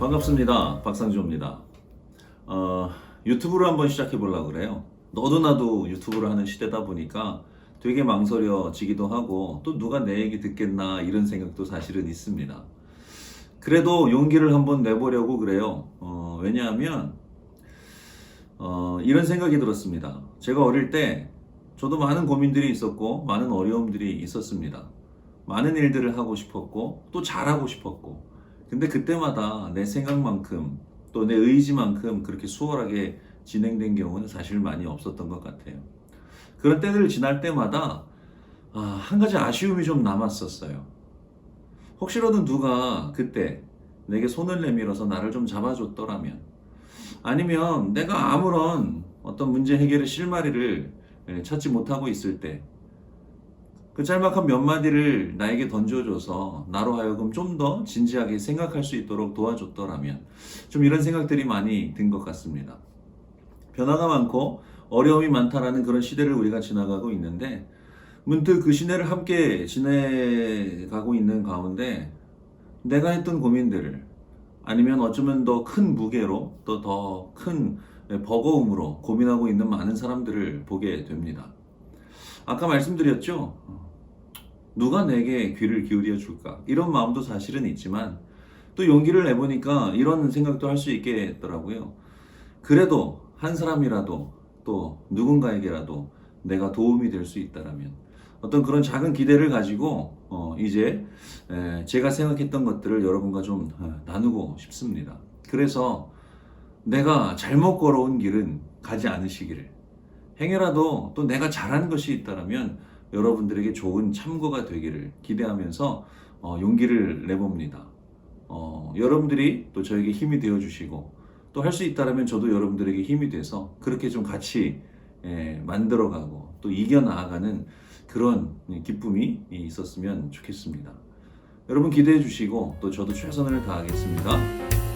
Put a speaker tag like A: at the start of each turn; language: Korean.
A: 반갑습니다. 박상조입니다. 어, 유튜브를 한번 시작해 보려고 그래요. 너도 나도 유튜브를 하는 시대다 보니까 되게 망설여지기도 하고 또 누가 내 얘기 듣겠나 이런 생각도 사실은 있습니다. 그래도 용기를 한번 내보려고 그래요. 어, 왜냐하면 어, 이런 생각이 들었습니다. 제가 어릴 때 저도 많은 고민들이 있었고 많은 어려움들이 있었습니다. 많은 일들을 하고 싶었고 또 잘하고 싶었고 근데 그때마다 내 생각만큼 또 내 의지만큼 그렇게 수월하게 진행된 경우는 사실 많이 없었던 것 같아요. 그런 때를 지날 때마다 아, 한 가지 아쉬움이 좀 남았었어요. 혹시라도 누가 그때 내게 손을 내밀어서 나를 좀 잡아줬더라면 아니면 내가 아무런 어떤 문제 해결의 실마리를 예, 찾지 못하고 있을 때 그 짤막한 몇 마디를 나에게 던져줘서 나로 하여금 좀 더 진지하게 생각할 수 있도록 도와줬더라면 좀 이런 생각들이 많이 든 것 같습니다. 변화가 많고 어려움이 많다라는 그런 시대를 우리가 지나가고 있는데 문득 그 시대를 함께 지내가고 있는 가운데 내가 했던 고민들을 아니면 어쩌면 더 큰 무게로 또 더 큰 버거움으로 고민하고 있는 많은 사람들을 보게 됩니다. 아까 말씀드렸죠. 누가 내게 귀를 기울여 줄까? 이런 마음도 사실은 있지만 또 용기를 내보니까 이런 생각도 할 수 있겠더라고요. 그래도 한 사람이라도 또 누군가에게라도 내가 도움이 될 수 있다라면 어떤 그런 작은 기대를 가지고 어, 이제 에, 제가 생각했던 것들을 여러분과 좀 어, 나누고 싶습니다. 그래서 내가 잘못 걸어온 길은 가지 않으시기를 행여라도 또 내가 잘하는 것이 있다라면 여러분들에게 좋은 참고가 되기를 기대하면서 어, 용기를 내봅니다. 어, 여러분들이 또 저에게 힘이 되어 주시고 또 할 수 있다라면 저도 여러분들에게 힘이 돼서 그렇게 좀 같이 예, 만들어가고 또 이겨 나아가는 그런 기쁨이 있었으면 좋겠습니다. 여러분 기대해 주시고 또 저도 최선을 다하겠습니다.